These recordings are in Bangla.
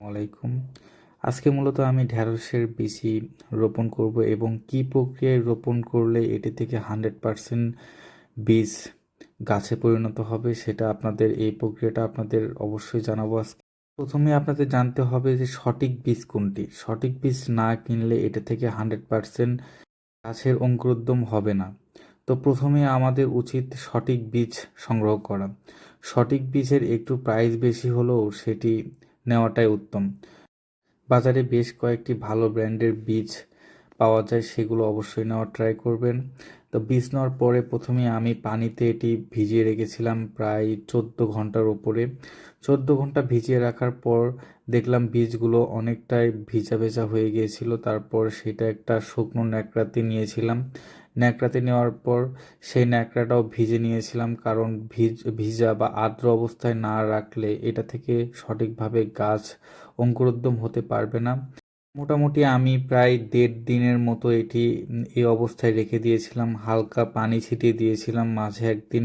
আলাইকুম। আজকে মূলত আমি ঢ্যাঁড়সের বিচি রোপণ করব এবং কি প্রক্রিয়ায় রোপণ করলে এটি থেকে হান্ড্রেড পারসেন্ট বীজ গাছে পরিণত হবে সেটা আপনাদের, এই প্রক্রিয়াটা আপনাদের অবশ্যই জানাব আজকে। প্রথমে আপনাদের জানতে হবে যে সঠিক বীজ কোনটি। সঠিক বীজ না কিনলে এটা থেকে হান্ড্রেড পারসেন্ট গাছের অঙ্কুরোদ্গম হবে না। তো প্রথমে আমাদের উচিত সঠিক বীজ সংগ্রহ করা। সঠিক বীজের একটু প্রাইস বেশি হলেও সেটি নেওয়াটাই উত্তম। বাজারে বেশ কয়েকটি ভালো ব্র্যান্ডের বীজ পাওয়া যায়, সেগুলো অবশ্যই নেওয়ার ট্রাই করবেন। তো বীজ নেওয়ার পরে প্রথমে আমি পানিতে এটি ভিজিয়ে রেখেছিলাম প্রায় চোদ্দ ঘণ্টার ওপরে। চোদ্দ ঘণ্টা ভিজিয়ে রাখার পর দেখলাম বীজগুলো অনেকটাই ভিজা ভেজা হয়ে গিয়েছিল, তারপর সেটা একটা শুকনো ন্যাকড়াতে নিয়েছিলাম। ন্যাকড়াতে নেওয়ার পর সেই ন্যাকড়াটাও ভিজে নিয়েছিলাম কারণ ভিজ ভিজা বা আর্দ্র অবস্থায় না রাখলে এটা থেকে সঠিকভাবে গাছ অঙ্কুরোদ্গম হতে পারবে না। মোটামুটি আমি প্রায় দেড় দিনের মতো এটি এই অবস্থায় রেখে দিয়েছিলাম, হালকা পানি ছিটিয়ে দিয়েছিলাম মাঝে একদিন।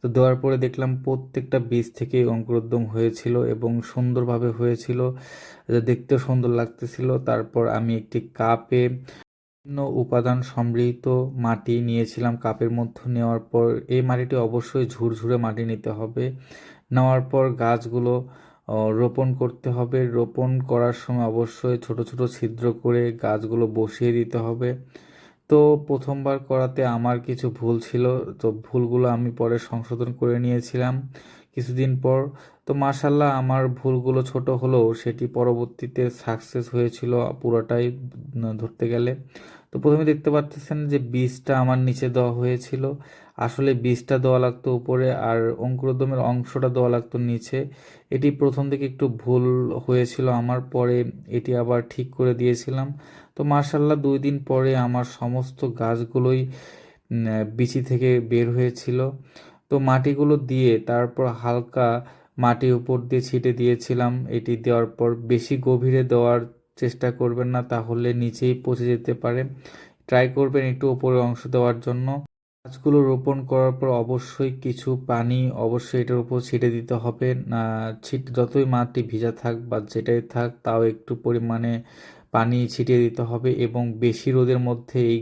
তো দেওয়ার পরে দেখলাম প্রত্যেকটা বীজ থেকে অঙ্কুরোদ্গম হয়েছিল এবং সুন্দরভাবে হয়েছিল। দেখতেও সুন্দর লাগতেছিল। তারপর আমি একটি কাপে উপাদান সমৃদ্ধ মাটি নিয়েছিলাম। কাপের মধ্যে নেওয়ার পর এই মাটিটি অবশ্যই ঝুরঝুরে মাটি নিতে হবে। নেওয়ার পর গাছগুলো রোপণ করতে হবে। রোপণ করার সময় অবশ্যই ছোট ছোট ছিদ্র করে গাছগুলো বসিয়ে দিতে হবে। তো প্রথমবার করাতে আমার কিছু ভুল ছিল। তো ভুলগুলো আমি পরে সংশোধন করে নিয়েছিলাম। কিছুদিন পর তো মার্শাল্লাহ আমার ভুলগুলো ছোট হলেও সেটি পরবর্তীতে সাকসেস হয়েছিল পুরোটাই ধরতে গেলে। তো প্রথমে দেখতে পাচ্ছেন যে বীজটা আমার নিচে দেওয়া হয়েছিল। আসলে বীজটা দেওয়া লাগতো উপরে আর অঙ্কুরোদ্যমের অংশটা দেওয়া লাগতো নিচে। এটি প্রথম থেকে একটু ভুল হয়েছিল আমার, পরে এটি আবার ঠিক করে দিয়েছিলাম। তো মার্শাল্লাহ দুই দিন পরে আমার সমস্ত গাছগুলোই বিচি থেকে বের হয়েছিল। তো মাটিগুলো দিয়ে তারপর হালকা মাটি উপর দিয়ে ছিটে দিয়েছিলাম। এটি দেওয়ার পর বেশি গভীরে দেওয়ার চেষ্টা করবেন না, তাহলে নিচেই পচে যেতে পারে। ট্রাই করবেন একটু উপরের অংশ দেওয়ার জন্য। গাছগুলো রোপণ করার পর অবশ্যই কিছু পানি অবশ্যই এটার উপর ছিটে দিতে হবে। না, ছিট, যতই মাটি ভিজা থাক বা যেটাই থাক, তাও একটু পরিমাণে পানি ছিটিয়ে দিতে হবে এবং বেশি রোদের মধ্যে এই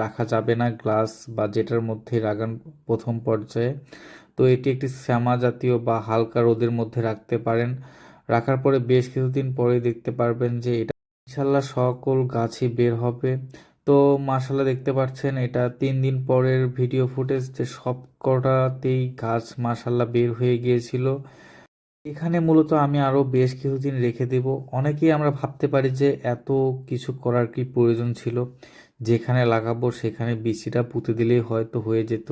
রাখা যাবে না গ্লাস বা যেটার মধ্যে লাগান প্রথম পর্যায়ে। তো এটি একটি শ্যামা জাতীয় বা হালকা রোদের মধ্যে রাখতে পারেন। রাখার পরে বেশ কিছুদিন পরে দেখতে পারবেন যে এটা ইনশাল্লাহ সকল গাছই বের হবে। তো মার্শাল্লাহ দেখতে পাচ্ছেন এটা তিন দিন পরের ভিডিও ফুটেজ যে সব কটাতেই গাছ মার্শাল্লাহ বের হয়ে গিয়েছিল। এখানে মূলত আমি আরও বেশ কিছুদিন রেখে দেব। অনেকেই আমরা ভাবতে পারি যে এত কিছু করার কি প্রয়োজন ছিল? যেখানে লাগাবো সেখানে বিচিটা পুঁতে দিলেই হয়তো হয়ে যেত।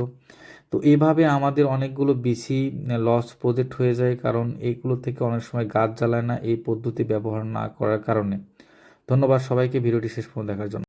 তো এইভাবে আমাদের অনেকগুলো বিচি লস প্রজেক্ট হয়ে যায় কারণ এইগুলো থেকে অনেক সময় গাছ জ্বালায় না এই পদ্ধতি ব্যবহার না করার কারণে। ধন্যবাদ সবাইকে, ভিডিওটি শেষ পর্যন্ত দেখার জন্য।